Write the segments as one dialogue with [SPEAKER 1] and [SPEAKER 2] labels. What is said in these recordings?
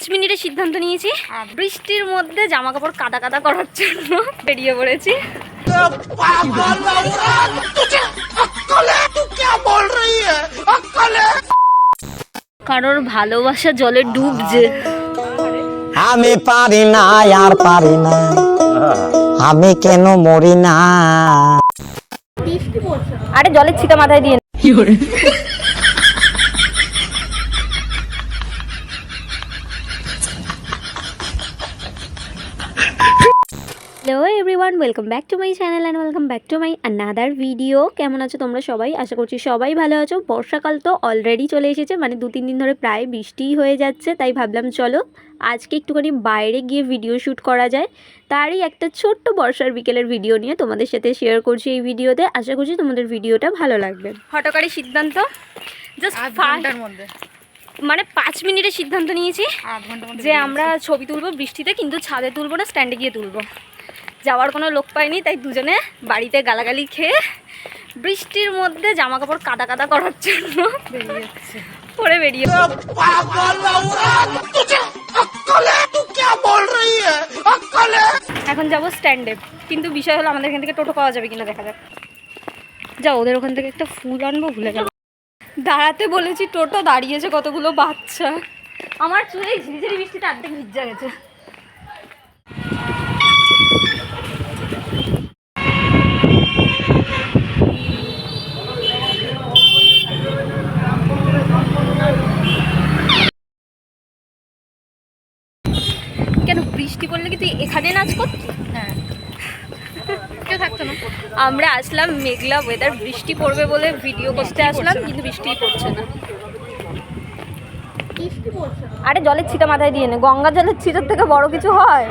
[SPEAKER 1] পাঁচ মিনিটের সিদ্ধান্ত নিয়েছি। বৃষ্টির মধ্যে জামা কাপড় কাদা কাদা করার জন্য বেরিয়ে পড়েছি। কারোর ভালোবাসা জলে ডুবছে
[SPEAKER 2] আমি পারি না আর পারি না। আমি কেন মরি না?
[SPEAKER 1] আরে জলের ছিটা মাথায় দিয়ে hello everyone welcome back to my channel and welcome back to my another video কেমন আছো তোমরা সবাই? আশা করছি সবাই ভালো আছো। বর্ষাকাল তো অলরেডি চলে এসেছে মানে দু তিন দিন ধরে প্রায় বৃষ্টিই হয়ে যাচ্ছে তাই ভাবলাম চলো আজকে একটুখানি বাইরে গিয়ে ভিডিও শ্যুট করা যায়। তারই একটা ছোট্ট বর্ষার বিকেলের ভিডিও নিয়ে তোমাদের সাথে শেয়ার করছি এই ভিডিওতে আশা করছি তোমাদের ভিডিওটা ভালো লাগবে। হটকারী সিদ্ধান্ত। জাস্ট
[SPEAKER 3] মধ্যে।
[SPEAKER 1] মানে পাঁচ মিনিটের সিদ্ধান্ত নিয়েছি যে আমরা ছবি তুলবো বৃষ্টিতে কিন্তু ছাদে তুলবো না স্ট্যান্ডে গিয়ে তুলবো। যাওয়ার কোনো লোক পাইনি তাই দুজনে বাড়িতে গালাগালি খেয়ে বৃষ্টির মধ্যে জামা কাপড় কাদা কাদা করার জন্য পরে বেরিয়ে এখন যাব স্ট্যান্ডে কিন্তু বিষয় হলো আমাদের এখান থেকে টোটো পাওয়া যাবে কিনা দেখা যাক। যা ওদের ওখান থেকে একটা ফুল আনব ভুলে যাব দাঁড়াতে বলেছি টোটো দাঁড়িয়েছে কতগুলো বাচ্চা। আমার চুলে ঝিরিঝিরি বৃষ্টিটা অর্ধেক ভিজা গেছে কেন পড়লে কি তুই এখানে নাচ করতি?
[SPEAKER 3] হ্যাঁ। কেউ থাকতো না।
[SPEAKER 1] আমরা আসলাম মেঘলা ওয়েদার বৃষ্টি পড়বে বলে ভিডিও করতে আসলাম কিন্তু বৃষ্টিই পড়ছে না। আরে জলের ছিটা মাথায় দিয়ে নে গঙ্গা জলের ছিটার থেকে বড় কিছু হয়?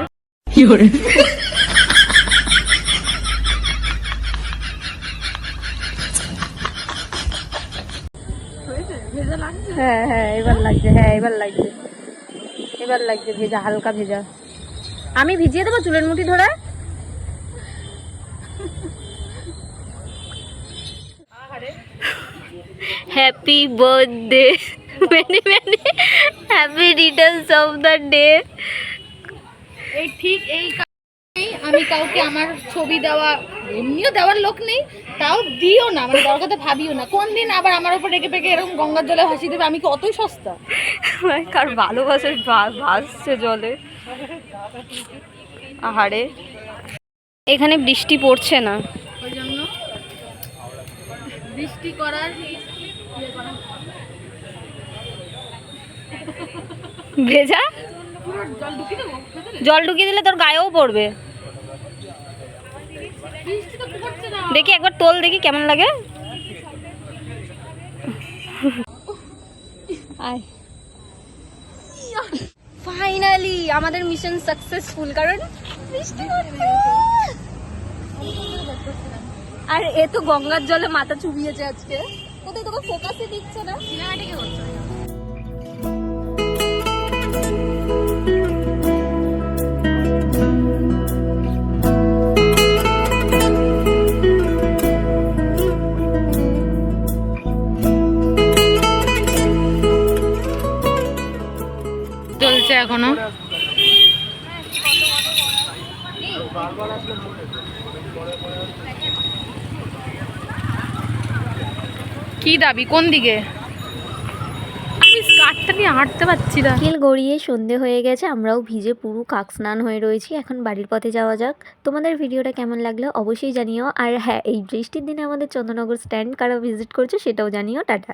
[SPEAKER 1] হ্যাঁ হ্যাঁ এবার লাগছে হ্যাঁ এবার লাগছে। এবার লাগছে ভেজা হালকা ভেজা। আমি ভিজিয়ে দেবো চুলের মুঠি ধরে? Happy birthday many many happy returns of the day
[SPEAKER 3] এই ঠিক এই আমি কাউকে আমার ছবি দেওয়া এমনিও দেওয়ার লোক নেই তাও দিও না মানে দেওয়ার কথা ভাবিও না। কোন দিন আবার আমার উপর রেগে পেকে এরকম গঙ্গার জলে ভাসি দেবে? আমি কি অতই সস্তা?
[SPEAKER 1] কার ভালোবাসার ভাসছে জলে। আহারে। এখানে বৃষ্টি পড়ছে না।
[SPEAKER 3] ওই জন্য বৃষ্টি করার
[SPEAKER 1] ভেজা?
[SPEAKER 3] জল ঢুকিয়ে
[SPEAKER 1] দিলে তোর গায়েও পড়বে। দেখি একবার তোল দেখি কেমন লাগে। আয়। ফাইনালি আমাদের মিশন সাকসেসফুল কারণ আর এ তো গঙ্গার জলে মাথা চুবিয়েছে আজকে। কোথায় তোকে ফোকাসে দিচ্ছে না?
[SPEAKER 3] সিনেমাটিকে এখনও? কি দাবি? কোন দিকে? পারছি না।
[SPEAKER 4] গড়িয়ে সন্ধে হয়ে গেছে, আমরাও ভিজে পুরো কাক স্নান হয়ে রয়েছি। এখন বাড়ির পথে যাওয়া যাক। তোমাদের ভিডিওটা কেমন লাগল অবশ্যই জানিও। আর হ্যাঁ এই বৃষ্টির দিনে আমাদের চন্দ্রনগর স্ট্যান্ড কারা ভিজিট করছ সেটাও জানিও। টাটা।